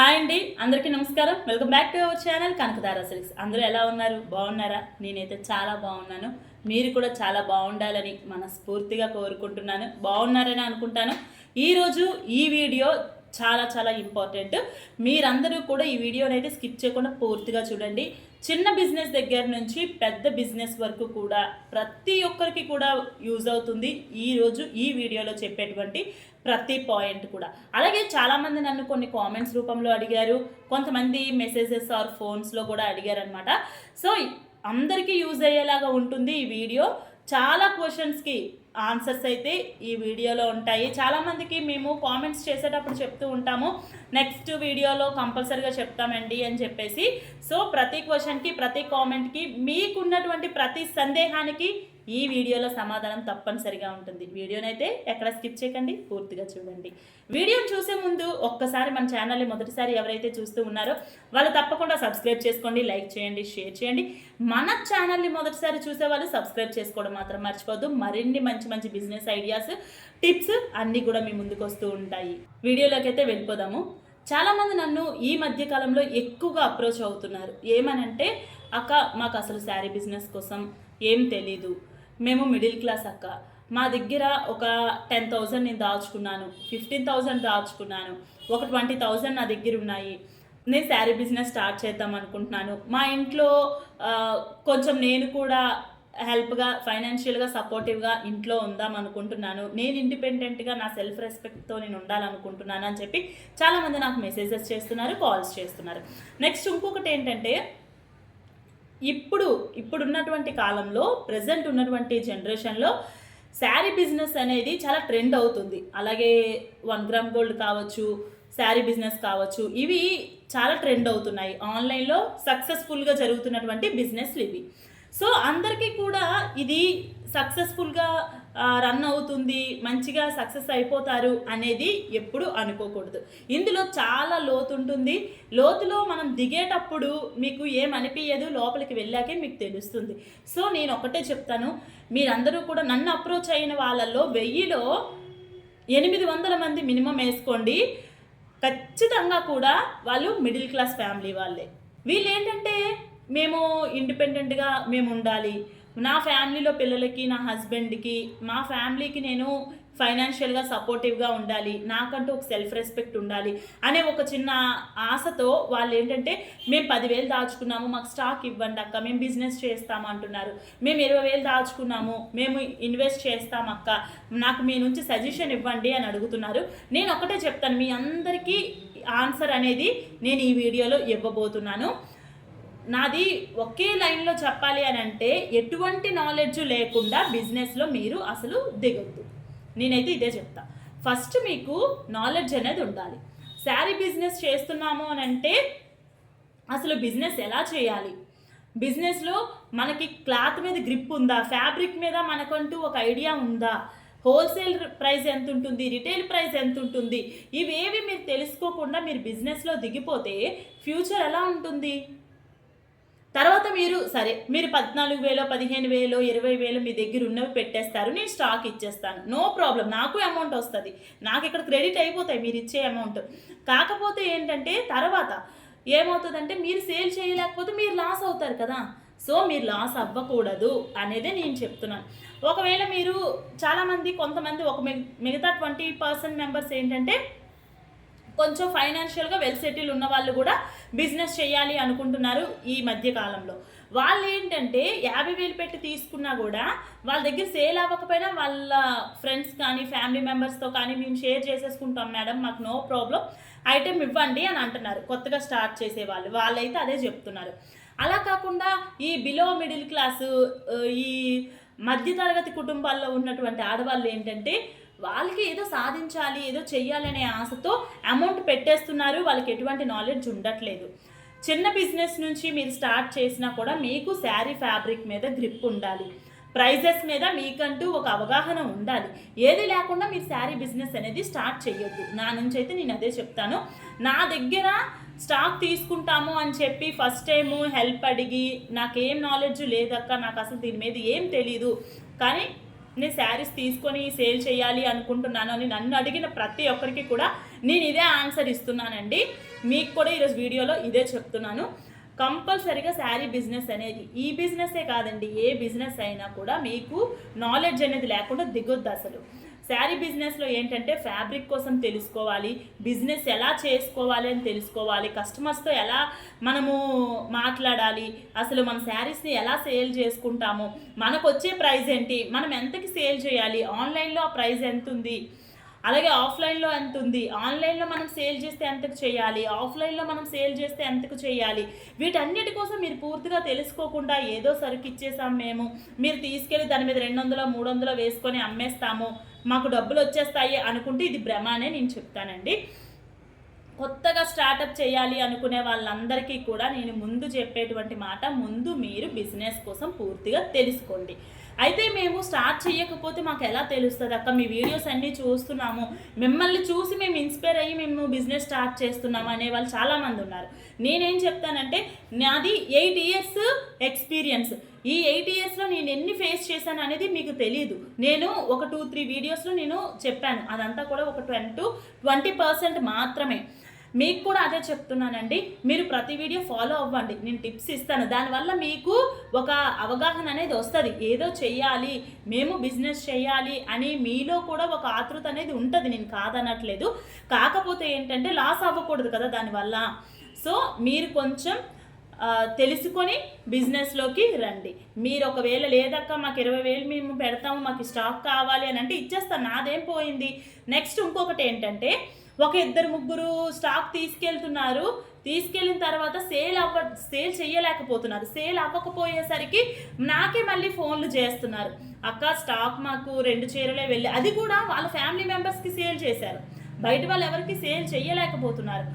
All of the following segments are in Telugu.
హాయ్ అండి అందరికీ నమస్కారం. Welcome back to our channel Kanakadhara silks. అందరూ ఎలా ఉన్నారు? బాగున్నారా? నేనైతే చాలా బాగున్నాను. మీరు కూడా చాలా బాగుండాలని మనస్ఫూర్తిగా కోరుకుంటున్నాను. బాగున్నారని అనుకుంటాను. ఈరోజు ఈ వీడియో చాలా చాలా ఇంపార్టెంట్. మీరందరూ కూడా ఈ వీడియోని అయితే స్కిప్ చేయకుండా పూర్తిగా చూడండి. చిన్న బిజినెస్ దగ్గర నుంచి పెద్ద బిజినెస్ వరకు కూడా ప్రతి ఒక్కరికి కూడా యూజ్ అవుతుంది ఈరోజు ఈ వీడియోలో చెప్పేటువంటి ప్రతి పాయింట్ కూడా. అలాగే చాలామంది నన్ను కొన్ని కామెంట్స్ రూపంలో అడిగారు. కొంతమంది మెసేజెస్ ఆర్ ఫోన్స్లో కూడా అడిగారు అనమాట సో అందరికీ యూజ్ అయ్యేలాగా ఉంటుంది ఈ వీడియో. చాలా క్వశ్చన్స్కి ఆన్సర్స్ అయితే ఈ వీడియోలో ఉంటాయి. చాలామందికి మేము కామెంట్స్ చేసేటప్పుడు చెప్తూ ఉంటాము. నెక్స్ట్ వీడియోలో కంపల్సరీగా చెప్తామండి అని చెప్పేసి. సో ప్రతి క్వశ్చన్కి ప్రతి కామెంట్కి మీకున్నటువంటి ప్రతి సందేహానికి ఈ వీడియోలో సమాధానం తప్పనిసరిగా ఉంటుంది. వీడియోనైతే ఎక్కడ స్కిప్ చేయకండి పూర్తిగా చూడండి. వీడియో చూసే ముందు ఒక్కసారి మన ఛానల్ని మొదటిసారి ఎవరైతే చూస్తూ ఉన్నారో వాళ్ళు తప్పకుండా సబ్స్క్రైబ్ చేసుకోండి లైక్ చేయండి షేర్ చేయండి. మన ఛానల్ని మొదటిసారి చూసే వాళ్ళు సబ్స్క్రైబ్ చేసుకోవడం మాత్రం మర్చిపోద్దు మరిన్ని మంచి మంచి బిజినెస్ ఐడియాస్ టిప్స్ అన్నీ కూడా మీ ముందుకు వస్తూ ఉంటాయి. వీడియోలోకి అయితే వెళ్ళిపోదాము. చాలామంది నన్ను ఈ మధ్య కాలంలో ఎక్కువగా అప్రోచ్ అవుతున్నారు. ఏమనంటే అక్క మాకు అసలు శారీ బిజినెస్ కోసం ఏం తెలీదు. మేము మిడిల్ క్లాస్ అక్క. మా దగ్గర ఒక టెన్ థౌజండ్ నేను దాచుకున్నాను. ఫిఫ్టీన్ థౌజండ్ దాచుకున్నాను. ఒక ట్వంటీ థౌజండ్ నా దగ్గర ఉన్నాయి. నేను శారీ బిజినెస్ స్టార్ట్ చేద్దాం అనుకుంటున్నాను. మా ఇంట్లో కొంచెం నేను కూడా హెల్ప్గా ఫైనాన్షియల్గా సపోర్టివ్గా ఇంట్లో ఉందాం అనుకుంటున్నాను. నేను ఇండిపెండెంట్గా నా సెల్ఫ్ రెస్పెక్ట్తో నేను ఉండాలనుకుంటున్నాను అని చెప్పి చాలామంది నాకు మెసేజెస్ చేస్తున్నారు కాల్స్ చేస్తున్నారు. నెక్స్ట్ ఇంకొకటి ఏంటంటే ఇప్పుడు ఇప్పుడున్నటువంటి కాలంలో ప్రజెంట్ ఉన్నటువంటి జనరేషన్లో శారీ బిజినెస్ అనేది చాలా ట్రెండ్ అవుతుంది. అలాగే వన్ గ్రామ్ గోల్డ్ కావచ్చు శారీ బిజినెస్ కావచ్చు ఇవి చాలా ట్రెండ్ అవుతున్నాయి. ఆన్లైన్లో సక్సెస్ఫుల్గా జరుగుతున్నటువంటి బిజినెస్లు ఇవి. సో అందరికీ కూడా ఇది సక్సెస్ఫుల్గా రన్ అవుతుంది మంచిగా సక్సెస్ అయిపోతారు అనేది ఎప్పుడు అనుకోకూడదు. ఇందులో చాలా లోతు ఉంటుంది. లోతులో మనం దిగేటప్పుడు మీకు ఏమనిపించదు లోపలికి వెళ్ళాకే మీకు తెలుస్తుంది. సో నేను ఒకటే చెప్తాను. మీరందరూ కూడా నన్ను అప్రోచ్ అయిన వాళ్ళల్లో వెయ్యిలో ఎనిమిది వందల మంది మినిమం వేసుకోండి. ఖచ్చితంగా కూడా వాళ్ళు మిడిల్ క్లాస్ ఫ్యామిలీ వాళ్ళే. వీళ్ళు ఏంటంటే మేము ఇండిపెండెంట్గా మేము ఉండాలి నా ఫ్యామిలీలో పిల్లలకి నా హస్బెండ్కి మా ఫ్యామిలీకి నేను ఫైనాన్షియల్గా సపోర్టివ్గా ఉండాలి నాకంటూ ఒక సెల్ఫ్ రెస్పెక్ట్ ఉండాలి అనే ఒక చిన్న ఆశతో వాళ్ళు ఏంటంటే మేము పదివేలు దాచుకున్నాము మాకు స్టాక్ ఇవ్వండి అక్క మేము బిజినెస్ చేస్తాము అంటున్నారు. మేము ఇరవై వేలు దాచుకున్నాము మేము ఇన్వెస్ట్ చేస్తాం అక్క నాకు మీ నుంచి సజెషన్ ఇవ్వండి అని అడుగుతున్నారు. నేను ఒకటే చెప్తాను మీ అందరికీ ఆన్సర్ అనేది నేను ఈ వీడియోలో ఇవ్వబోతున్నాను. నాది ఒకే లైన్లో చెప్పాలి అని అంటే ఎటువంటి నాలెడ్జ్ లేకుండా బిజినెస్లో మీరు అసలు దిగొద్దు. నేనైతే ఇదే చెప్తా. ఫస్ట్ మీకు నాలెడ్జ్ అనేది ఉండాలి. శారీ బిజినెస్ చేస్తున్నాము అని అంటే అసలు బిజినెస్ ఎలా చేయాలి? బిజినెస్లో మనకి క్లాత్ మీద గ్రిప్ ఉందా? ఫ్యాబ్రిక్ మీద మనకంటూ ఒక ఐడియా ఉందా? హోల్సేల్ ప్రైస్ ఎంత ఉంటుంది? రిటైల్ ప్రైస్ ఎంత ఉంటుంది? ఇవేవి మీరు తెలుసుకోకుండా మీరు బిజినెస్లో దిగిపోతే ఫ్యూచర్ ఎలా ఉంటుంది? తర్వాత మీరు సరే మీరు పద్నాలుగు వేలో పదిహేను వేలో ఇరవై వేలు మీ దగ్గర ఉన్నవి పెట్టేస్తారు నేను స్టాక్ ఇచ్చేస్తాను. నో ప్రాబ్లం నాకు అమౌంట్ వస్తుంది. నాకు ఇక్కడ క్రెడిట్ అయిపోతాయి మీరు ఇచ్చే అమౌంట్. కాకపోతే ఏంటంటే తర్వాత ఏమవుతుందంటే మీరు సేల్ చేయలేకపోతే మీరు లాస్ అవుతారు కదా. సో మీరు లాస్ అవ్వకూడదు అనేది నేను చెప్తున్నాను. ఒకవేళ మీరు చాలామంది కొంతమంది ఒక మిగతా ట్వంటీ పర్సెంట్ మెంబర్స్ ఏంటంటే కొంచెం ఫైనాన్షియల్గా వెల్ సెటిల్ ఉన్న వాళ్ళు కూడా బిజినెస్ చేయాలి అనుకుంటున్నారు ఈ మధ్య కాలంలో. వాళ్ళు ఏంటంటే యాభై వేలు పెట్టి తీసుకున్నా కూడా వాళ్ళ దగ్గర సేల్ అవ్వకపోయినా వాళ్ళ ఫ్రెండ్స్ కానీ ఫ్యామిలీ మెంబర్స్తో కానీ మేము షేర్ చేసేసుకుంటాం మేడం మాకు నో ప్రాబ్లం ఐటెం ఇవ్వండి అని అంటున్నారు. కొత్తగా స్టార్ట్ చేసే వాళ్ళు. వాళ్ళైతే అదే చెప్తున్నారు. అలా కాకుండా ఈ బిలో మిడిల్ క్లాసు ఈ మధ్యతరగతి కుటుంబాల్లో ఉన్నటువంటి ఆడవాళ్ళు ఏంటంటే వాళ్ళకి ఏదో సాధించాలి ఏదో చెయ్యాలనే ఆశతో అమౌంట్ పెట్టేస్తున్నారు. వాళ్ళకి ఎటువంటి నాలెడ్జ్ ఉండట్లేదు. చిన్న బిజినెస్ నుంచి మీరు స్టార్ట్ చేసినా కూడా మీకు శారీ ఫ్యాబ్రిక్ మీద గ్రిప్ ఉండాలి. ప్రైజెస్ మీద మీకంటూ ఒక అవగాహన ఉండాలి. ఏది లేకుండా మీరు శారీ బిజినెస్ అనేది స్టార్ట్ చేయొద్దు నా నుంచి అయితే నేను అదే చెప్తాను. నా దగ్గర స్టాక్ తీసుకుంటాము అని చెప్పి ఫస్ట్ టైము హెల్ప్ అడిగి నాకేం నాలెడ్జ్ లేదక్క నాకు అసలు దీని మీద ఏం తెలీదు. కానీ నేను శారీస్ తీసుకొని సేల్ చేయాలి అనుకుంటున్నాను అని నన్ను అడిగిన ప్రతి ఒక్కరికి కూడా నేను ఇదే ఆన్సర్ ఇస్తున్నానండి. మీకు కూడా ఈరోజు వీడియోలో ఇదే చెప్తున్నాను. కంపల్సరీగా శారీ బిజినెస్ అనేది ఈ బిజినెస్సే కాదండి ఏ బిజినెస్ అయినా కూడా మీకు నాలెడ్జ్ అనేది లేకుండా దిగొద్దు అసలు. శారీ బిజినెస్లో ఏంటంటే ఫ్యాబ్రిక్ కోసం తెలుసుకోవాలి బిజినెస్ ఎలా చేసుకోవాలి అని తెలుసుకోవాలి కస్టమర్స్తో ఎలా మనము మాట్లాడాలి అసలు మన శారీస్ని ఎలా సేల్ చేసుకుంటాము మనకు వచ్చే ప్రైస్ ఏంటి మనం ఎంతకి సేల్ చేయాలి ఆన్లైన్లో ఆ ప్రైస్ ఎంత ఉంది అలాగే ఆఫ్లైన్లో ఎంత ఉంది ఆన్లైన్లో మనం సేల్ చేస్తే ఎంతకు చేయాలి ఆఫ్లైన్లో మనం సేల్ చేస్తే ఎంతకు చేయాలి వీటన్నిటి కోసం మీరు పూర్తిగా తెలుసుకోకుండా ఏదో సరుకు ఇచ్చేసాం మేము మీరు తీసుకెళ్ళి దాని మీద రెండు వందల మూడు వందలు వేసుకొని అమ్మేస్తాము మాకు డబ్బులు వచ్చేస్తాయి అనుకుంటే ఇది భ్రమ అనే నేను చెప్తానండి. కొత్తగా స్టార్టప్ చేయాలి అనుకునే వాళ్ళందరికీ కూడా నేను ముందు చెప్పేటువంటి మాట ముందు మీరు బిజినెస్ కోసం పూర్తిగా తెలుసుకోండి. అయితే మేము స్టార్ట్ చేయకపోతే మాకు ఎలా తెలుస్తుంది అక్క? మీ వీడియోస్ అన్నీ చూస్తున్నాము. మిమ్మల్ని చూసి మేము ఇన్స్పైర్ అయ్యి మేము బిజినెస్ స్టార్ట్ చేస్తున్నాము అనే వాళ్ళు చాలామంది ఉన్నారు. నేనేం చెప్తానంటే నాది ఎయిట్ ఇయర్స్ ఎక్స్పీరియన్స్. ఈ ఎయిట్ ఇయర్స్లో నేను ఎన్ని ఫేస్ చేశాను అనేది మీకు తెలియదు నేను ఒక టూ త్రీ వీడియోస్లో నేను చెప్పాను. అదంతా కూడా ఒక ట్వంటీ ట్వంటీ పర్సెంట్ మాత్రమే. మీకు కూడా అదే చెప్తున్నానండి. మీరు ప్రతి వీడియో ఫాలో అవ్వండి. నేను టిప్స్ ఇస్తాను. దానివల్ల మీకు ఒక అవగాహన అనేది వస్తుంది. ఏదో చెయ్యాలి మేము బిజినెస్ చేయాలి అని మీలో కూడా ఒక ఆతృత అనేది ఉంటుంది. నేను కాదనట్లేదు. కాకపోతే ఏంటంటే లాస్ అవ్వకూడదు కదా దానివల్ల. సో మీరు కొంచెం తెలుసుకొని బిజినెస్లోకి రండి. మీరు ఒకవేళ లేదక్క మాకు ఇరవై వేలు మేము పెడతాము మాకు స్టాక్ కావాలి అని అంటే ఇచ్చేస్తాను నాదేం పోయింది? నెక్స్ట్ ఇంకొకటి ఏంటంటే ఒక ఇద్దరు ముగ్గురు స్టాక్ తీసుకెళ్తున్నారు. తీసుకెళ్ళిన తర్వాత సేల్ అవ్వ సేల్ చేయలేకపోతున్నారు సేల్ అవ్వకపోయేసరికి నాకే మళ్ళీ ఫోన్లు చేస్తున్నారు. అక్క స్టాక్ మాకు రెండు చీరలే వెళ్ళి అది కూడా వాళ్ళ ఫ్యామిలీ మెంబర్స్కి సేల్ చేశారు. బయట వాళ్ళు ఎవరికి సేల్ చేయలేకపోతున్నారు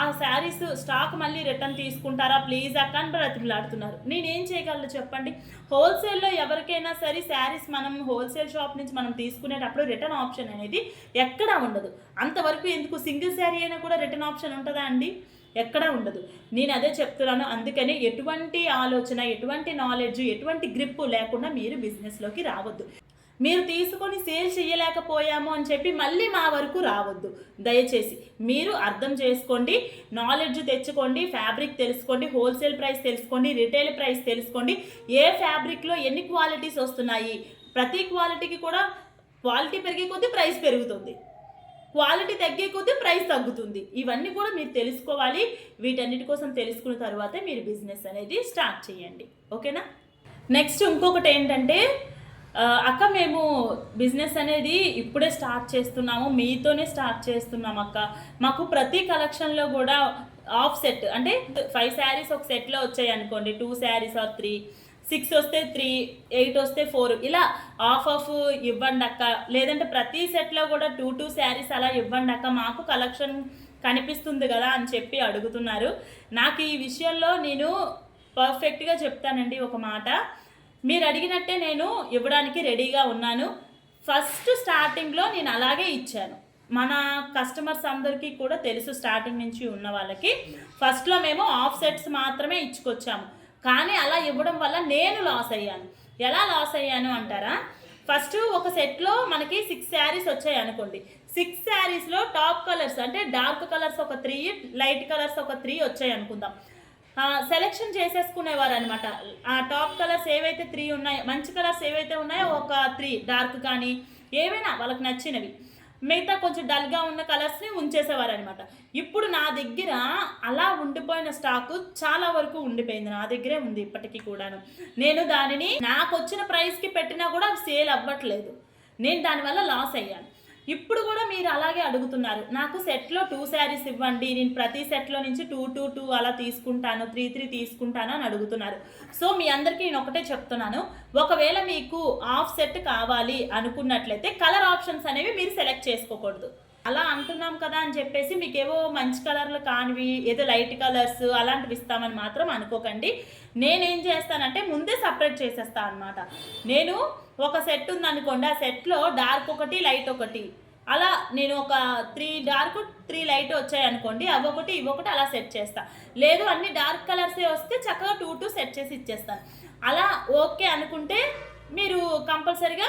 ఆ శారీస్ స్టాక్ మళ్ళీ రిటర్న్ తీసుకుంటారా? ప్లీజ్ అక్క అని బ్రతిమలాడుతున్నారు. నేనేం చేయగలను చెప్పండి? హోల్సేల్లో ఎవరికైనా సరే శారీస్ మనం హోల్సేల్ షాప్ నుంచి మనం తీసుకునేటప్పుడు రిటర్న్ ఆప్షన్ అనేది ఎక్కడా ఉండదు. అంతవరకు ఎందుకు సింగిల్ శారీ అయినా కూడా రిటర్న్ ఆప్షన్ ఉంటుందా అండి? ఎక్కడా ఉండదు. నేను అదే చెప్తున్నాను. అందుకని ఎటువంటి ఆలోచన ఎటువంటి నాలెడ్జ్ ఎటువంటి గ్రిప్ లేకుండా మీరు బిజినెస్లోకి రావద్దు. మీరు తీసుకొని సేల్ చేయలేకపోయాము అని చెప్పి మళ్ళీ మా వరకు రావద్దు. దయచేసి మీరు అర్థం చేసుకోండి నాలెడ్జ్ తెచ్చుకోండి ఫ్యాబ్రిక్ తెలుసుకోండి హోల్సేల్ ప్రైస్ తెలుసుకోండి రిటైల్ ప్రైస్ తెలుసుకోండి. ఏ ఫ్యాబ్రిక్లో ఎన్ని క్వాలిటీస్ వస్తున్నాయి? ప్రతి క్వాలిటీకి కూడా క్వాలిటీ పెరిగే కొద్దీ ప్రైస్ పెరుగుతుంది. క్వాలిటీ తగ్గే కొద్దీ ప్రైస్ తగ్గుతుంది. ఇవన్నీ కూడా మీరు తెలుసుకోవాలి. వీటన్నిటి కోసం తెలుసుకున్న తర్వాతే మీరు బిజినెస్ అనేది స్టార్ట్ చేయండి. ఓకేనా? నెక్స్ట్ ఇంకొకటి ఏంటంటే అక్క మేము బిజినెస్ అనేది ఇప్పుడే స్టార్ట్ చేస్తున్నాము. మీతోనే స్టార్ట్ చేస్తున్నాం అక్క. మాకు ప్రతి కలెక్షన్లో కూడా ఆఫ్ సెట్ అంటే ఫైవ్ శారీస్ ఒక సెట్లో వచ్చాయి అనుకోండి. Two saris or three. Six వస్తే త్రీ ఎయిట్ వస్తే ఫోర్. ఇలా ఆఫ్ ఆఫ్ ఇవ్వండి అక్క. లేదంటే ప్రతి సెట్లో కూడా టూ టూ శారీస్ అలా ఇవ్వండి అక్క. మాకు కలెక్షన్ కనిపిస్తుంది కదా అని చెప్పి అడుగుతున్నారు. నాకు ఈ విషయంలో నేను పర్ఫెక్ట్గా చెప్తానండి ఒక మాట. మీరు అడిగినట్టే నేను ఇవ్వడానికి రెడీగా ఉన్నాను. ఫస్ట్ స్టార్టింగ్లో నేను అలాగే ఇచ్చాను. మన కస్టమర్స్ అందరికీ కూడా తెలుసు స్టార్టింగ్ నుంచి ఉన్న వాళ్ళకి. ఫస్ట్లో మేము ఆఫ్ సెట్స్ మాత్రమే ఇచ్చుకొచ్చాము. కానీ అలా ఇవ్వడం వల్ల నేను లాస్ అయ్యాను. ఎలా లాస్ అయ్యాను అంటారా? ఫస్ట్ ఒక సెట్లో మనకి సిక్స్ శారీస్ వచ్చాయి అనుకోండి. సిక్స్ శారీస్లో టాప్ కలర్స్ అంటే డార్క్ కలర్స్ ఒక త్రీ లైట్ కలర్స్ ఒక త్రీ వచ్చాయి అనుకుందాం. సెలెక్షన్ చేసేసుకునేవారు అనమాట ఆ టాప్ కలర్స్ ఏవైతే త్రీ ఉన్నాయో మంచి కలర్స్ ఏవైతే ఉన్నాయో ఒక త్రీ డార్క్ కానీ ఏవైనా వాళ్ళకి నచ్చినవి. మిగతా కొంచెం డల్గా ఉన్న కలర్స్ని ఉంచేసేవారు అనమాట ఇప్పుడు నా దగ్గర అలా ఉండిపోయిన స్టాక్ చాలా వరకు ఉండిపోయింది. నా దగ్గరే ఉంది ఇప్పటికీ కూడాను. నేను దానిని నాకు వచ్చిన ప్రైస్కి పెట్టినా కూడా సేల్ అవ్వట్లేదు. నేను దానివల్ల లాస్ అయ్యాను. ఇప్పుడు కూడా మీరు అలాగే అడుగుతున్నారు. నాకు సెట్లో టూ శారీస్ ఇవ్వండి నేను ప్రతి సెట్లో నుంచి టూ టూ టూ అలా తీసుకుంటాను త్రీ త్రీ తీసుకుంటాను అని అడుగుతున్నారు. సో మీ అందరికీ నేను ఒకటే చెప్తున్నాను. ఒకవేళ మీకు హాఫ్ సెట్ కావాలి అనుకున్నట్లయితే కలర్ ఆప్షన్స్ అనేవి మీరు సెలెక్ట్ చేసుకోకూడదు. అలా అంటున్నాం కదా అని చెప్పేసి మీకు ఏవో మంచి కలర్లు కానివి ఏదో లైట్ కలర్స్ అలాంటివి ఇస్తామని మాత్రం అనుకోకండి. నేనేం చేస్తానంటే ముందే సపరేట్ చేసేస్తాను అనమాట నేను ఒక సెట్ ఉందనుకోండి ఆ సెట్లో డార్క్ ఒకటి లైట్ ఒకటి. అలా నేను ఒక త్రీ డార్క్ త్రీ లైట్ వచ్చాయి అనుకోండి అవి ఒకటి ఇవి అలా సెట్ చేస్తా. లేదు అన్ని డార్క్ కలర్సే వస్తే చక్కగా టూ టూ సెట్ చేసి ఇచ్చేస్తాను అలా ఓకే అనుకుంటే మీరు కంపల్సరిగా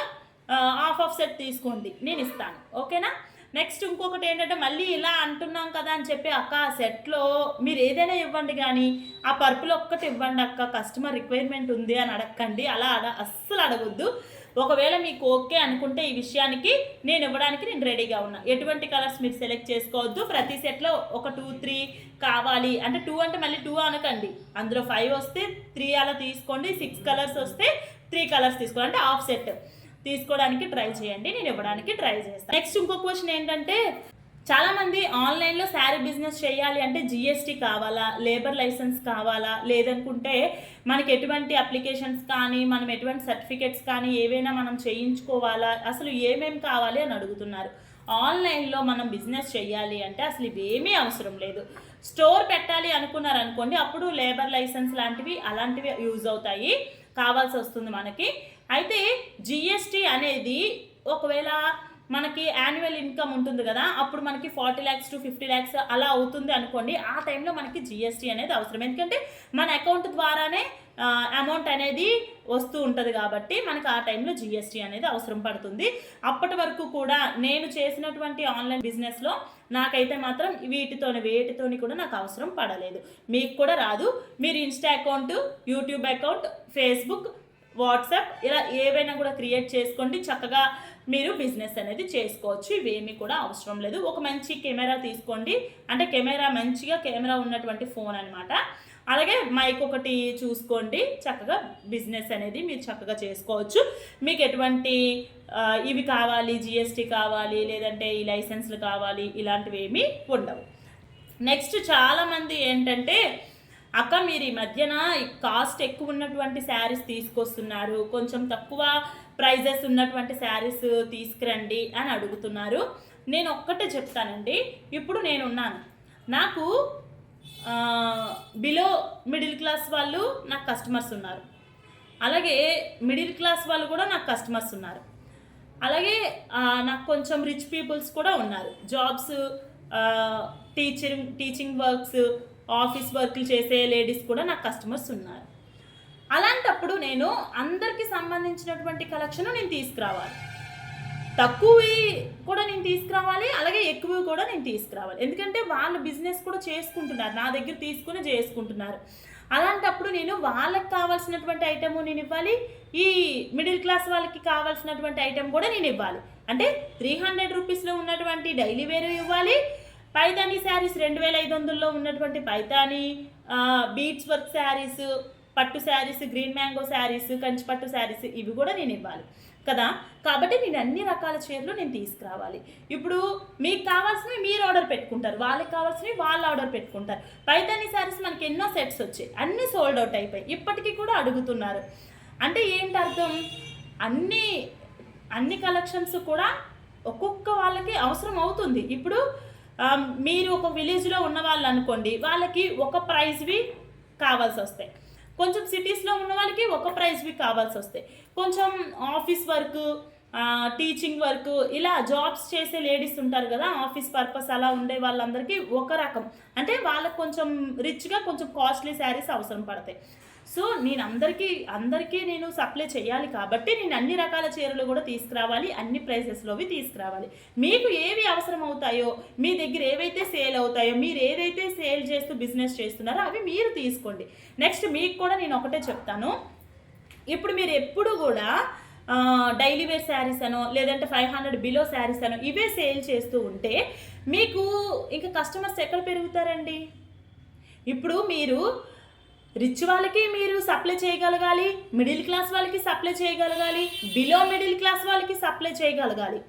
హాఫ్ ఆఫ్ సెట్ తీసుకోండి. నేను ఇస్తాను. ఓకేనా? నెక్స్ట్ ఇంకొకటి ఏంటంటే మళ్ళీ ఇలా అంటున్నాం కదా అని చెప్పి అక్క ఆ సెట్లో మీరు ఏదైనా ఇవ్వండి కానీ ఆ పర్పుల్ ఒక్కటి ఇవ్వండి అక్క కస్టమర్ రిక్వైర్మెంట్ ఉంది అని అడగండి అలా అడ అస్సలు అడగొద్దు. ఒకవేళ మీకు ఓకే అనుకుంటే ఈ విషయానికి నేను ఇవ్వడానికి నేను రెడీగా ఉన్నా. ఎటువంటి కలర్స్ మీరు సెలెక్ట్ చేసుకోవద్దు. ప్రతి సెట్లో ఒక టూ త్రీ కావాలి అంటే టూ అంటే మళ్ళీ టూ అనకండి. అందులో ఫైవ్ వస్తే త్రీ అలా తీసుకోండి. సిక్స్ కలర్స్ వస్తే త్రీ కలర్స్ తీసుకోండి. అంటే హాఫ్ సెట్. తీసుకోవడానికి ట్రై చేయండి నేను ఇవ్వడానికి ట్రై చేస్తాను. నెక్స్ట్ ఇంకో క్వశ్చన్ ఏంటంటే చాలామంది ఆన్లైన్లో శారీ బిజినెస్ చేయాలి అంటే జిఎస్టీ కావాలా లేబర్ లైసెన్స్ కావాలా లేదనుకుంటే మనకి ఎటువంటి అప్లికేషన్స్ కానీ మనం ఎటువంటి సర్టిఫికెట్స్ కానీ ఏవైనా మనం చేయించుకోవాలా అసలు ఏమేమి కావాలి అని అడుగుతున్నారు. ఆన్లైన్లో మనం బిజినెస్ చేయాలి అంటే అసలు ఇవేమీ అవసరం లేదు. స్టోర్ పెట్టాలి అనుకున్నారు అనుకోండి అప్పుడు లేబర్ లైసెన్స్ లాంటివి అలాంటివి యూజ్ అవుతాయి కావాల్సి వస్తుంది మనకి. అయితే జిఎస్టీ అనేది ఒకవేళ మనకి యాన్యువల్ ఇన్కమ్ ఉంటుంది కదా అప్పుడు మనకి forty lakhs to fifty lakhs అలా అవుతుంది అనుకోండి ఆ టైంలో మనకి జిఎస్టీ అనేది అవసరం. ఎందుకంటే మన అకౌంట్ ద్వారానే అమౌంట్ అనేది వస్తూ ఉంటుంది కాబట్టి మనకు ఆ టైంలో జిఎస్టీ అనేది అవసరం పడుతుంది. అప్పటి వరకు కూడా నేను చేసినటువంటి ఆన్లైన్ బిజినెస్లో నాకైతే మాత్రం వీటితోని వేటితోని కూడా నాకు అవసరం పడలేదు. మీకు కూడా రాదు. మీరు insta account YouTube account Facebook WhatsApp ఇలా ఏవైనా కూడా క్రియేట్ చేసుకోండి. చక్కగా మీరు బిజినెస్ అనేది చేసుకోవచ్చు. ఇవేమీ కూడా అవసరం లేదు. ఒక మంచి కెమెరా తీసుకోండి. అంటే కెమెరా మంచిగా కెమెరా ఉన్నటువంటి ఫోన్ అనమాట అలాగే మైక్ ఒకటి చూసుకోండి. చక్కగా బిజినెస్ అనేది మీరు చక్కగా చేసుకోవచ్చు. మీకు ఎటువంటి ఇవి కావాలి జిఎస్టీ కావాలి లేదంటే ఈ లైసెన్స్లు కావాలి ఇలాంటివి ఏమీ ఉండవు. నెక్స్ట్ చాలామంది ఏంటంటే అక్క మీరు ఈ మధ్యన కాస్ట్ ఎక్కువ ఉన్నటువంటి శారీస్ తీసుకొస్తున్నారు. కొంచెం తక్కువ ప్రైజెస్ ఉన్నటువంటి శారీస్ తీసుకురండి అని అడుగుతున్నారు. నేను ఒక్కటే చెప్తానండి. ఇప్పుడు నేనున్నాను. నాకు బిలో మిడిల్ క్లాస్ వాళ్ళు నాకు కస్టమర్స్ ఉన్నారు. అలాగే మిడిల్ క్లాస్ వాళ్ళు కూడా నాకు కస్టమర్స్ ఉన్నారు. అలాగే నాకు కొంచెం రిచ్ పీపుల్స్ కూడా ఉన్నారు. Jobs teacher teaching works office వర్క్లు చేసే లేడీస్ కూడా నాకు కస్టమర్స్ ఉన్నారు. అలాంటప్పుడు నేను అందరికీ సంబంధించినటువంటి కలెక్షన్ నేను తీసుకురావాలి. తక్కువవి కూడా నేను తీసుకురావాలి అలాగే ఎక్కువవి కూడా నేను తీసుకురావాలి. ఎందుకంటే వాళ్ళు బిజినెస్ కూడా చేసుకుంటున్నారు నా దగ్గర తీసుకుని చేసుకుంటున్నారు. అలాంటప్పుడు నేను వాళ్ళకి కావాల్సినటువంటి ఐటెము నేను ఇవ్వాలి ఈ మిడిల్ క్లాస్ వాళ్ళకి కావాల్సినటువంటి ఐటెం కూడా నేను ఇవ్వాలి. అంటే త్రీ హండ్రెడ్ రూపీస్లో ఉన్నటువంటి డైలీ వేరు ఇవ్వాలి పైతానీ శారీస్ రెండు వేల ఐదు వందల్లో ఉన్నటువంటి పైతానీ బీట్స్ వర్క్ శారీస్ పట్టు శారీస్ గ్రీన్ మ్యాంగో శారీస్ కంచి పట్టు శారీస్ ఇవి కూడా నేను ఇవ్వాలి. కదా? కాబట్టి నేను అన్ని రకాల చీరలు నేను తీసుకురావాలి. ఇప్పుడు మీకు కావాల్సినవి మీరు ఆర్డర్ పెట్టుకుంటారు. వాళ్ళకి కావాల్సినవి వాళ్ళు ఆర్డర్ పెట్టుకుంటారు. పైతాని శారీస్ మనకి ఎన్నో సెట్స్ వచ్చాయి. అన్నీ సోల్డ్ అవుట్ అయిపోయి ఇప్పటికీ కూడా అడుగుతున్నారు. అంటే ఏంటి అర్థం? అన్ని అన్ని కలెక్షన్స్ కూడా ఒక్కొక్క వాళ్ళకి అవసరం అవుతుంది. ఇప్పుడు Um, మీరు ఒక విలేజ్లో ఉన్న వాళ్ళు అనుకోండి వాళ్ళకి ఒక ప్రైజ్వి కావాల్సి వస్తాయి. కొంచెం సిటీస్లో ఉన్న వాళ్ళకి ఒక ప్రైజ్వి కావాల్సి వస్తాయి. కొంచెం ఆఫీస్ వర్క్ టీచింగ్ వర్క్ ఇలా జాబ్స్ చేసే లేడీస్ ఉంటారు కదా ఆఫీస్ పర్పస్ అలా ఉండే వాళ్ళందరికీ ఒక రకం. అంటే వాళ్ళకి కొంచెం రిచ్గా కొంచెం కాస్ట్లీ శారీస్ అవసరం పడతాయి. సో నేను అందరికీ అందరికీ నేను సప్లై చేయాలి కాబట్టి నేను అన్ని రకాల చీరలు కూడా తీసుకురావాలి అన్ని ప్రైసెస్లోవి తీసుకురావాలి. మీకు ఏవి అవసరం అవుతాయో మీ దగ్గర ఏవైతే సేల్ అవుతాయో మీరు ఏదైతే సేల్ చేస్తూ బిజినెస్ చేస్తున్నారో అవి మీరు తీసుకోండి. నెక్స్ట్ మీకు కూడా నేను ఒకటే చెప్తాను. ఇప్పుడు మీరు ఎప్పుడు కూడా డైలీ వేర్ శారీస్ అనో లేదంటే ఫైవ్ హండ్రెడ్ బిలో శారీస్ అనో ఇవే సేల్ చేస్తూ ఉంటే మీకు ఇంకా కస్టమర్స్ ఎక్కడ పెరుగుతారండి? ఇప్పుడు మీరు రిచ్ వాళ్ళకి మీరు సప్లై చేయగలగాలి మిడిల్ క్లాస్ వాళ్ళకి సప్లై చేయగలగాలి బిలో మిడిల్ క్లాస్ వాళ్ళకి సప్లై చేయగలగాలి.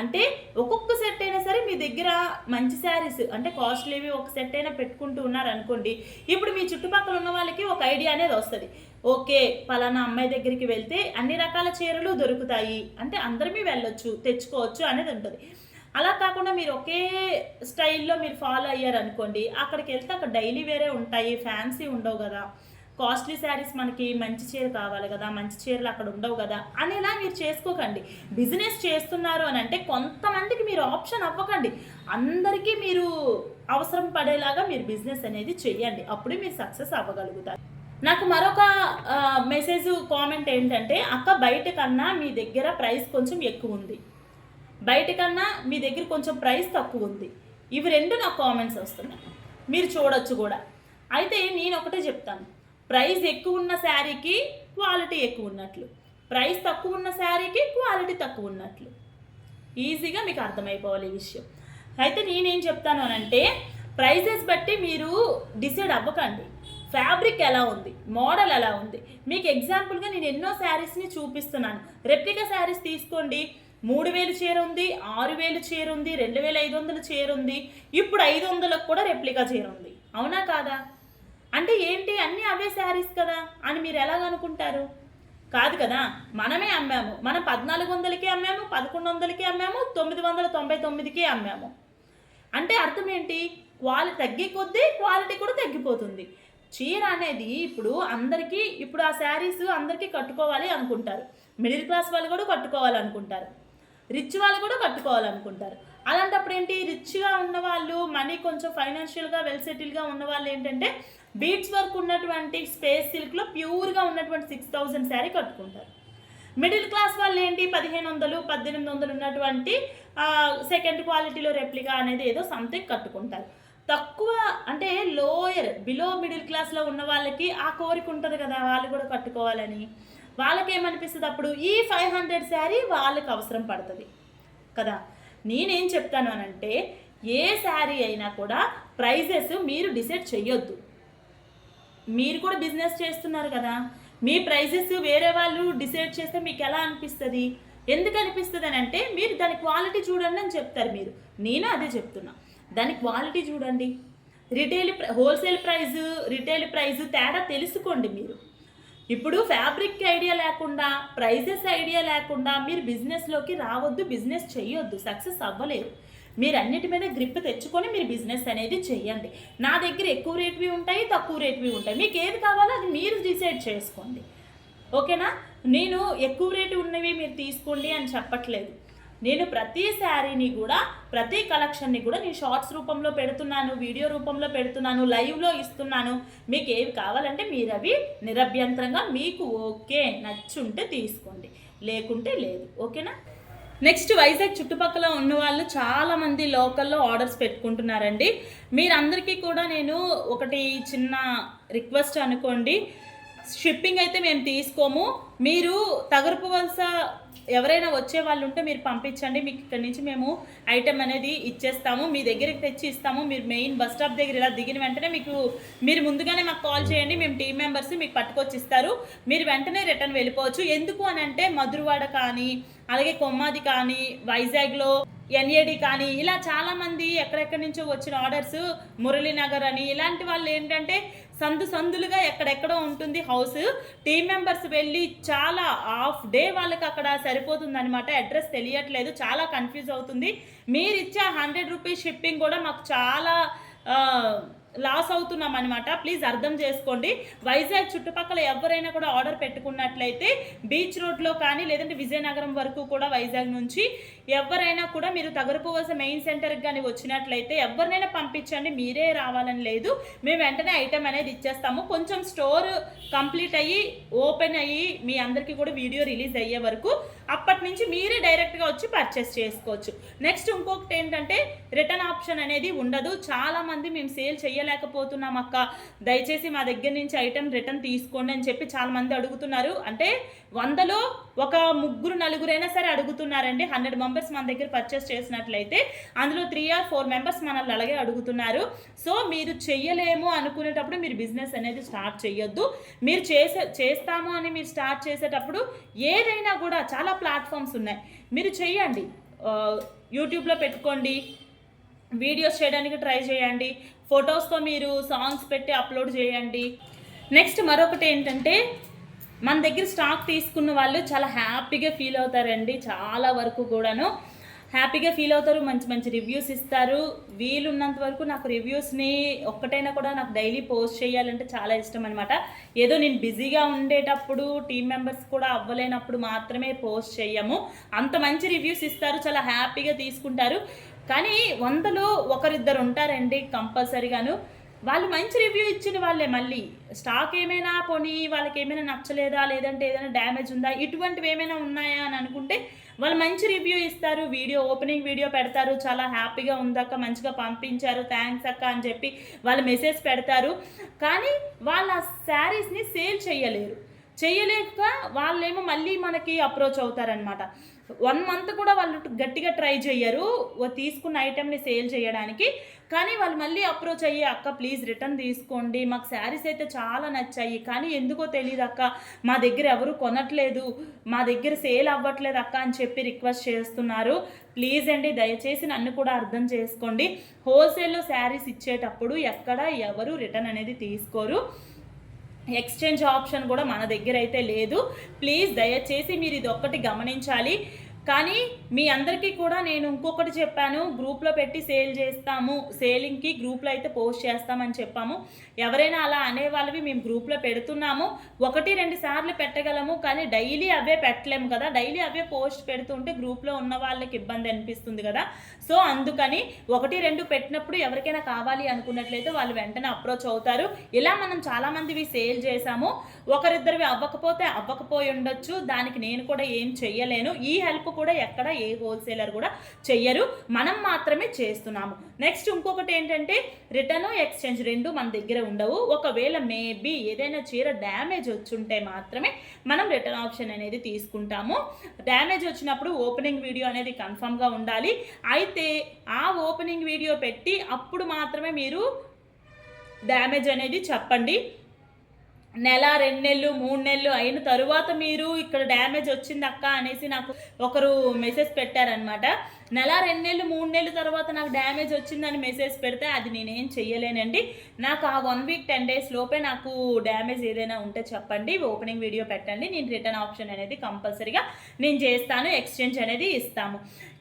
అంటే ఒక్కొక్క సెట్ అయినా సరే మీ దగ్గర మంచి శారీస్ అంటే కాస్ట్లీవి ఒక సెట్ అయినా పెట్టుకుంటూ ఉన్నారు అనుకోండి ఇప్పుడు మీ చుట్టుపక్కల ఉన్న వాళ్ళకి ఒక ఐడియా అనేది వస్తుంది. ఓకే పలానా అమ్మాయి దగ్గరికి వెళ్తే అన్ని రకాల చీరలు దొరుకుతాయి. అంటే అందరమీ వెళ్ళొచ్చు తెచ్చుకోవచ్చు అనేది ఉంటుంది. అలా కాకుండా మీరు ఒకే స్టైల్లో మీరు ఫాలో అయ్యారు అనుకోండి అక్కడికి వెళ్తే అక్కడ డైలీ వేరే ఉంటాయి ఫ్యాన్సీ ఉండవు కదా. కాస్ట్లీ శారీస్ మనకి మంచి చీర కావాలి కదా మంచి చీరలు అక్కడ ఉండవు కదా అనేలా మీరు చేసుకోకండి. బిజినెస్ చేస్తున్నారు అని అంటే కొంతమందికి మీరు ఆప్షన్ అవ్వకండి. అందరికీ మీరు అవసరం పడేలాగా మీరు బిజినెస్ అనేది చేయండి అప్పుడే మీరు సక్సెస్ అవ్వగలుగుతారు. నాకు మరొక మెసేజ్ కామెంట్ ఏంటంటే అక్క బయట కన్నా మీ దగ్గర ప్రైస్ కొంచెం ఎక్కువ ఉంది బయట కన్నా మీ దగ్గర కొంచెం ప్రైస్ తక్కువ ఉంది. ఇవి రెండు నాకు కామెంట్స్ వస్తున్నాయి. మీరు చూడొచ్చు కూడా. అయితే నేను ఒకటే చెప్తాను. ప్రైస్ ఎక్కువ ఉన్న శారీకి క్వాలిటీ ఎక్కువ ఉన్నట్లు. ప్రైస్ తక్కువ ఉన్న శారీకి క్వాలిటీ తక్కువ ఉన్నట్లు. ఈజీగా మీకు అర్థమైపోవాలి ఈ విషయం. అయితే నేనేం చెప్తాను అని అంటే ప్రైజెస్ బట్టి మీరు డిసైడ్ అవ్వకండి. ఫ్యాబ్రిక్ ఎలా ఉంది? మోడల్ ఎలా ఉంది? మీకు ఎగ్జాంపుల్గా నేను ఎన్నో శారీస్ని చూపిస్తున్నాను. రెప్లికా శారీస్ తీసుకోండి. మూడు వేలు చీర ఉంది ఆరు వేలు చీర ఉంది రెండు వేల ఐదు వందల చీర ఉంది ఇప్పుడు ఐదు వందలకు కూడా రెప్లికా చీర ఉంది. అవునా కాదా? అంటే ఏంటి? అన్నీ అవే శారీస్ కదా అని మీరు ఎలాగనుకుంటారు కాదు కదా మనమే అమ్మాము. మనం పద్నాలుగు వందలకి అమ్మాము పదకొండు వందలకి అమ్మాము తొమ్మిది వందల తొంభై తొమ్మిదికి అమ్మాము. అంటే అర్థం ఏంటి? క్వాలిటీ తగ్గి కొద్దీ క్వాలిటీ కూడా తగ్గిపోతుంది. చీర అనేది ఇప్పుడు అందరికీ ఇప్పుడు ఆ శారీస్ అందరికీ కట్టుకోవాలి అనుకుంటారు. మిడిల్ క్లాస్ వాళ్ళు కూడా కట్టుకోవాలి రిచ్వాళ్ళు రిచ్ వాళ్ళు కూడా కట్టుకోవాలనుకుంటారు అలాంటప్పుడు ఏంటి? రిచ్గా ఉన్నవాళ్ళు మనీ కొంచెం ఫైనాన్షియల్గా వెల్ సెటిల్గా ఉన్నవాళ్ళు ఏంటంటే బీట్స్ వర్క్ ఉన్నటువంటి స్పేస్ సిల్క్లో ప్యూర్గా ఉన్నటువంటి సిక్స్ థౌజండ్ శారీ కట్టుకుంటారు. మిడిల్ క్లాస్ వాళ్ళు ఏంటి? పదిహేను వందలు పద్దెనిమిది వందలు ఉన్నటువంటి సెకండ్ క్వాలిటీలో రెప్లికా అనేది ఏదో సంథింగ్ కట్టుకుంటారు. తక్కువ అంటే లోయర్ బిలో మిడిల్ క్లాస్లో ఉన్న వాళ్ళకి ఆ కోరిక ఉంటుంది కదా వాళ్ళు కూడా కట్టుకోవాలని. వాళ్ళకి ఏమనిపిస్తుంది అప్పుడు ఈ ఫైవ్ హండ్రెడ్ శారీ వాళ్ళకి అవసరం పడుతుంది. కదా? నేనేం చెప్తాను అనంటే ఏ శారీ అయినా కూడా ప్రైజెస్ మీరు డిసైడ్ చెయ్యొద్దు. మీరు కూడా బిజినెస్ చేస్తున్నారు కదా? మీ ప్రైజెస్ వేరే వాళ్ళు డిసైడ్ చేస్తే మీకు ఎలా అనిపిస్తుంది? ఎందుకు అనిపిస్తుంది అని అంటే మీరు దాని క్వాలిటీ చూడండి అని చెప్తారు మీరు. నేను అదే చెప్తున్నా. దాని క్వాలిటీ చూడండి. Retail wholesale price retail price తేడా తెలుసుకోండి మీరు. ఇప్పుడు ఫ్యాబ్రిక్ ఐడియా లేకుండా ప్రైజెస్ ఐడియా లేకుండా మీరు బిజినెస్లోకి రావద్దు బిజినెస్ చేయొద్దు సక్సెస్ అవ్వలేరు. మీరు అన్నిటి మీద గ్రిప్ తెచ్చుకొని మీరు బిజినెస్ అనేది చేయండి నా దగ్గర ఎక్కువ రేట్వి ఉంటాయి తక్కువ రేట్వి ఉంటాయి. మీకు ఏది కావాలో అది మీరు డిసైడ్ చేసుకోండి. ఓకేనా? నేను ఎక్కువ రేటు ఉన్నవి మీరు తీసుకోండి అని చెప్పట్లేదు. నేను ప్రతి శారీని కూడా ప్రతి కలెక్షన్ని కూడా నేను షార్ట్స్ రూపంలో పెడుతున్నాను వీడియో రూపంలో పెడుతున్నాను లైవ్లో ఇస్తున్నాను. మీకు ఏవి కావాలంటే మీరు అవి నిరభ్యంతరంగా మీకు ఓకే నచ్చుంటే తీసుకోండి. లేకుంటే లేదు. ఓకేనా? నెక్స్ట్ వైజాగ్ చుట్టుపక్కల ఉన్న వాళ్ళు చాలామంది లోకల్లో ఆర్డర్స్ పెట్టుకుంటున్నారండి. మీరందరికీ కూడా నేను ఒకటి చిన్న రిక్వెస్ట్ అనుకోండి. షిప్పింగ్ అయితే మేము తీసుకోము. మీరు తగరపు వలస ఎవరైనా వచ్చే వాళ్ళు ఉంటే మీరు పంపించండి. మీకు ఇక్కడ నుంచి మేము ఐటెం అనేది ఇచ్చేస్తాము. మీ దగ్గరికి తెచ్చి ఇస్తాము. మీరు మెయిన్ బస్ స్టాప్ దగ్గర ఇలా దిగిన వెంటనే మీకు మీరు ముందుగానే మాకు కాల్ చేయండి. మేము టీం మెంబర్స్ మీకు పట్టుకొచ్చి ఇస్తారు మీరు వెంటనే రిటర్న్ వెళ్ళిపోవచ్చు. ఎందుకు అని అంటే మధురవాడ కానీ అలాగే కొమ్మాది కానీ వైజాగ్లో ఎన్ఏడి కానీ ఇలా చాలామంది ఎక్కడెక్కడి నుంచో వచ్చిన ఆర్డర్స్ మురళీనగర్ అని ఇలాంటి వాళ్ళు ఏంటంటే సందు సందులుగా ఎక్కడెక్కడో ఉంటుంది హౌస్. టీం మెంబర్స్ వెళ్ళి చాలా హాఫ్ డే వాళ్ళకి అక్కడ సరిపోతుంది అనమాట అడ్రస్ తెలియట్లేదు చాలా కన్ఫ్యూజ్ అవుతుంది. మీరు ఇచ్చే హండ్రెడ్ రూపీస్ షిప్పింగ్ కూడా మాకు చాలా లాస్ అవుతున్నాం అనమాట ప్లీజ్ అర్థం చేసుకోండి. వైజాగ్ చుట్టుపక్కల ఎవరైనా కూడా ఆర్డర్ పెట్టుకున్నట్లయితే బీచ్ రోడ్లో కానీ లేదంటే విజయనగరం వరకు కూడా వైజాగ్ నుంచి ఎవరైనా కూడా మీరు తగరపువలస మెయిన్ సెంటర్కి కానీ వచ్చినట్లయితే ఎవరినైనా పంపించండి. మీరే రావాలని లేదు. మేము వెంటనే ఐటెం అనేది ఇచ్చేస్తాము. కొంచెం స్టోర్ కంప్లీట్ అయ్యి ఓపెన్ అయ్యి మీ అందరికీ కూడా వీడియో రిలీజ్ అయ్యే వరకు అప్పటి నుంచి మీరే డైరెక్ట్గా వచ్చి పర్చేస్ చేసుకోవచ్చు. నెక్స్ట్ ఇంకొకటి ఏంటంటే రిటర్న్ ఆప్షన్ అనేది ఉండదు. చాలా మంది మేము సేల్ చేయాలి. చేయలేకపోతున్నాం అక్క. దయచేసి మా దగ్గర నుంచి ఐటెం రిటర్న్ తీసుకోండి అని చెప్పి చాలామంది అడుగుతున్నారు. అంటే వందలో ఒక ముగ్గురు నలుగురైనా సరే అడుగుతున్నారండి. హండ్రెడ్ మెంబర్స్ మన దగ్గర పర్చేస్ చేసినట్లయితే అందులో త్రీ ఆర్ ఫోర్ మెంబర్స్ మనల్ని అలాగే అడుగుతున్నారు. సో మీరు చెయ్యలేము అనుకునేటప్పుడు మీరు బిజినెస్ అనేది స్టార్ట్ చేయొద్దు మీరు చేసే చేస్తాము అని మీరు స్టార్ట్ చేసేటప్పుడు ఏదైనా కూడా చాలా ప్లాట్ఫామ్స్ ఉన్నాయి. మీరు చెయ్యండి. యూట్యూబ్లో పెట్టుకోండి. వీడియోస్ చేయడానికి ట్రై చేయండి. ఫొటోస్తో మీరు సాంగ్స్ పెట్టి అప్లోడ్ చేయండి. నెక్స్ట్ మరొకటి ఏంటంటే మన దగ్గర స్టాక్ తీసుకున్న వాళ్ళు చాలా హ్యాపీగా ఫీల్ అవుతారండి. చాలా వరకు కూడాను. హ్యాపీగా ఫీల్ అవుతారు మంచి మంచి రివ్యూస్ ఇస్తారు. వీలున్నంత వరకు నాకు రివ్యూస్ని ఒక్కటైనా కూడా నాకు డైలీ పోస్ట్ చేయాలంటే చాలా ఇష్టం అనమాట ఏదో నేను బిజీగా ఉండేటప్పుడు టీం మెంబర్స్ కూడా అవ్వలేనప్పుడు మాత్రమే పోస్ట్ చేయము అంత మంచి రివ్యూస్ ఇస్తారు చాలా హ్యాపీగా తీసుకుంటారు. కానీ వందలో ఒకరిద్దరు ఉంటారండి కంపల్సరీగాను. వాళ్ళు మంచి రివ్యూ ఇచ్చిన వాళ్ళే మళ్ళీ. స్టాక్ ఏమైనా పోనీ వాళ్ళకి ఏమైనా నచ్చలేదా లేదంటే ఏదైనా డ్యామేజ్ ఉందా ఇటువంటివి ఏమైనా ఉన్నాయా అని అనుకుంటే వాళ్ళు మంచి రివ్యూ ఇస్తారు వీడియో ఓపెనింగ్ వీడియో పెడతారు చాలా హ్యాపీగా ఉందక్క మంచిగా పంపించారు థ్యాంక్స్ అక్క అని చెప్పి వాళ్ళు మెసేజ్ పెడతారు. కానీ వాళ్ళు ఆ శారీస్ని సేల్ చేయలేరు. చేయలేక వాళ్ళేమో మళ్ళీ మనకి అప్రోచ్ అవుతారనమాట వన్ మంత్ కూడా వాళ్ళు గట్టిగా ట్రై చేయరు తీసుకున్న ఐటెంని సేల్ చేయడానికి. కానీ వాళ్ళు మళ్ళీ అప్రోచ్ అయ్యి అక్క ప్లీజ్ రిటర్న్ తీసుకోండి. మాకు శారీస్ అయితే చాలా నచ్చాయి. కానీ ఎందుకో తెలియదు అక్క. మా దగ్గర ఎవరు కొనట్లేదు. మా దగ్గర సేల్ అవ్వట్లేదు అక్క అని చెప్పి రిక్వెస్ట్ చేస్తున్నారు. ప్లీజ్ అండి దయచేసి నన్ను కూడా అర్థం చేసుకోండి. హోల్సేల్లో శారీస్ ఇచ్చేటప్పుడు ఎక్కడ ఎవరు రిటర్న్ అనేది తీసుకోరు. ఎక్స్చేంజ్ ఆప్షన్ కూడా మన దగ్గర అయితే లేదు. ప్లీజ్ దయచేసి మీరు ఇది ఒక్కటి గమనించాలి. కానీ మీ అందరికీ కూడా నేను ఇంకొకటి చెప్పాను గ్రూప్లో పెట్టి సేల్ చేస్తాము సేలింగ్కి గ్రూప్లో అయితే పోస్ట్ చేస్తామని చెప్పాము. ఎవరైనా అలా అనే వాళ్ళవి మేము గ్రూప్లో పెడుతున్నాము. ఒకటి రెండు సార్లు పెట్టగలము కానీ డైలీ అవే పెట్టలేము కదా. డైలీ అవే పోస్ట్ పెడుతుంటే గ్రూప్లో ఉన్న వాళ్ళకి ఇబ్బంది అనిపిస్తుంది కదా. సో అందుకని ఒకటి రెండు పెట్టినప్పుడు ఎవరికైనా కావాలి అనుకున్నట్లయితే వాళ్ళు వెంటనే అప్రోచ్ అవుతారు. ఇలా మనం చాలామందివి సేల్ చేశాము. ఒకరిద్దరివి అవ్వకపోతే అవ్వకపోయి ఉండొచ్చు. దానికి నేను కూడా ఏం చెయ్యలేను. ఈ హెల్ప్ కూడా ఎక్కడ ఏ హోల్సేలర్ కూడా చెయ్యరు. మనం మాత్రమే చేస్తున్నాము. నెక్స్ట్ ఇంకొకటి ఏంటంటే రిటర్న్ ఎక్స్చేంజ్ రెండు మన దగ్గర ఉండవు. ఒకవేళ మేబీ ఏదైనా చీర డ్యామేజ్ వచ్చుంటే మాత్రమే మనం రిటర్న్ ఆప్షన్ అనేది తీసుకుంటాము. డ్యామేజ్ వచ్చినప్పుడు ఓపెనింగ్ వీడియో అనేది కన్ఫామ్గా ఉండాలి. అయితే ఆ ఓపెనింగ్ వీడియో పెట్టి అప్పుడు మాత్రమే మీరు డ్యామేజ్ అనేది చెప్పండి. నెల రెండు నెలలు మూడు నెలలు అయిన తరువాత మీరు ఇక్కడ డ్యామేజ్ వచ్చింది అక్క అనేసి నాకు ఒకరు మెసేజ్ పెట్టారనమాట నెల రెండు నెలలు మూడు నెలల తర్వాత నాకు డ్యామేజ్ వచ్చిందని మెసేజ్ పెడితే అది నేనేం చెయ్యలేనండి. నాకు ఆ వన్ వీక్ టెన్ డేస్ లోపే నాకు డ్యామేజ్ ఏదైనా ఉంటే చెప్పండి. ఓపెనింగ్ వీడియో పెట్టండి. నేను రిటర్న్ ఆప్షన్ అనేది కంపల్సరీగా నేను చేస్తాను. ఎక్స్చేంజ్ అనేది ఇస్తాము.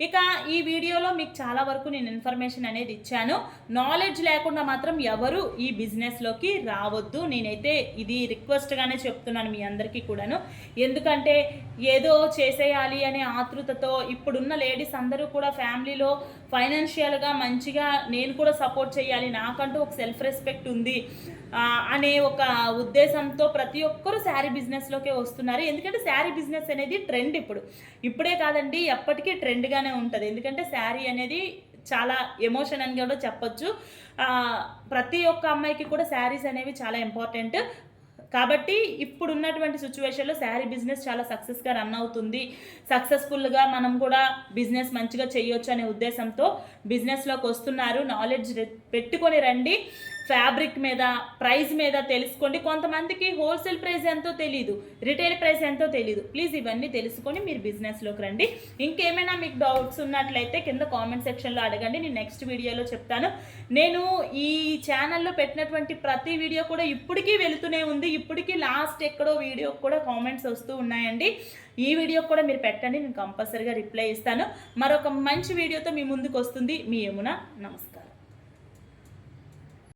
ఇక ఈ వీడియోలో మీకు చాలా వరకు నేను ఇన్ఫర్మేషన్ అనేది ఇచ్చాను. నాలెడ్జ్ లేకుండా మాత్రం ఎవరు ఈ బిజినెస్లోకి రావద్దు. నేనైతే ఇది రిక్వెస్ట్గానే చెప్తున్నాను మీ అందరికీ కూడాను. ఎందుకంటే ఏదో చేసేయాలి అనే ఆతృతతో ఇప్పుడున్న లేడీస్ అందరూ కూడా ఫ్యామిలీలో ఫైనాన్షియల్గా మంచిగా నేను కూడా సపోర్ట్ చేయాలి. నాకంటూ ఒక సెల్ఫ్ రెస్పెక్ట్ ఉంది అనే ఒక ఉద్దేశంతో ప్రతి ఒక్కరూ శారీ బిజినెస్లోకే వస్తున్నారు. ఎందుకంటే శారీ బిజినెస్ అనేది ట్రెండ్ ఇప్పుడు. ఇప్పుడే కాదండి ఎప్పటికీ ట్రెండ్గానే ఉంటుంది. ఎందుకంటే శారీ అనేది చాలా ఎమోషన్ అని కూడా చెప్పొచ్చు. ప్రతి ఒక్క అమ్మాయికి కూడా శారీస్ అనేవి చాలా ఇంపార్టెంట్. కాబట్టి ఇప్పుడు ఉన్నటువంటి సిచ్యువేషన్లో శారీ బిజినెస్ చాలా సక్సెస్గా రన్ అవుతుంది. సక్సెస్ఫుల్గా మనం కూడా బిజినెస్ మంచిగా చేయొచ్చు అనే ఉద్దేశంతో బిజినెస్లోకి వస్తున్నారు. నాలెడ్జ్ పెట్టుకొని రండి. ఫ్యాబ్రిక్ మీద ప్రైస్ మీద తెలుసుకోండి. కొంతమందికి హోల్సేల్ ప్రైస్ ఎంతో తెలియదు రిటైల్ ప్రైస్ ఎంతో తెలియదు ప్లీజ్ ఇవన్నీ తెలుసుకొని మీరు బిజినెస్లోకి రండి. ఇంకేమైనా మీకు డౌట్స్ ఉన్నట్లయితే కింద కామెంట్ సెక్షన్లో అడగండి. నేను నెక్స్ట్ వీడియోలో చెప్తాను. నేను ఈ ఛానల్లో పెట్టినటువంటి ప్రతి వీడియో కూడా ఇప్పటికీ వెళుతూనే ఉంది. ఇప్పటికీ లాస్ట్ ఎక్కడో వీడియో కూడా కామెంట్స్ వస్తూ ఉన్నాయండి. ఈ వీడియో కూడా మీరు పెట్టండి. నేను కంపల్సరీగా రిప్లై ఇస్తాను. మరొక మంచి వీడియోతో మీ ముందుకు వస్తుంది. మీ యమున. నమస్తే.